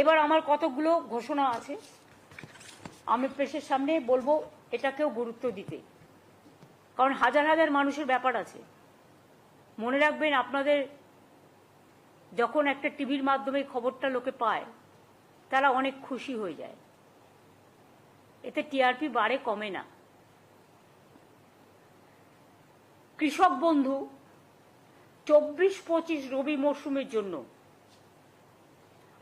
এবার আমার কতগুলো ঘোষণা আছে, আমি প্রেসের সামনে বলব এটাকেও গুরুত্ব দিতে। কারণ হাজার হাজার মানুষের ব্যাপার আছে। মনে রাখবেন, আপনাদের যখন একটা টিভির মাধ্যমে খবরটা লোকে পায়, তারা অনেক খুশি হয়ে যায়। এতে টিআরপি বাড়ে, কমে না। কৃষক বন্ধু, চব্বিশ পঁচিশ রবি মরশুমের জন্য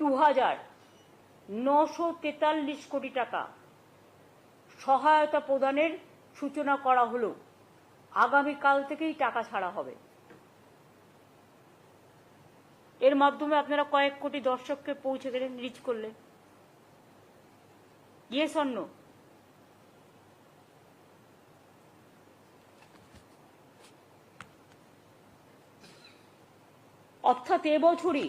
দু হাজার নশো তেতাল্লিশ কোটি টাকা সহায়তা প্রদানের সূচনা করা হলো। আগামীকাল থেকেই টাকা ছাড়া হবে। এর মাধ্যমে আপনারা কয়েক কোটি দর্শককে পৌঁছে গেলেন রিচ করলেন। ইয়ে স্বর্ণ অর্থাৎ এবছরই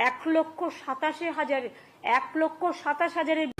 এক লক্ষ সাতাশি হাজার এক লক্ষ সাতাশ হাজারের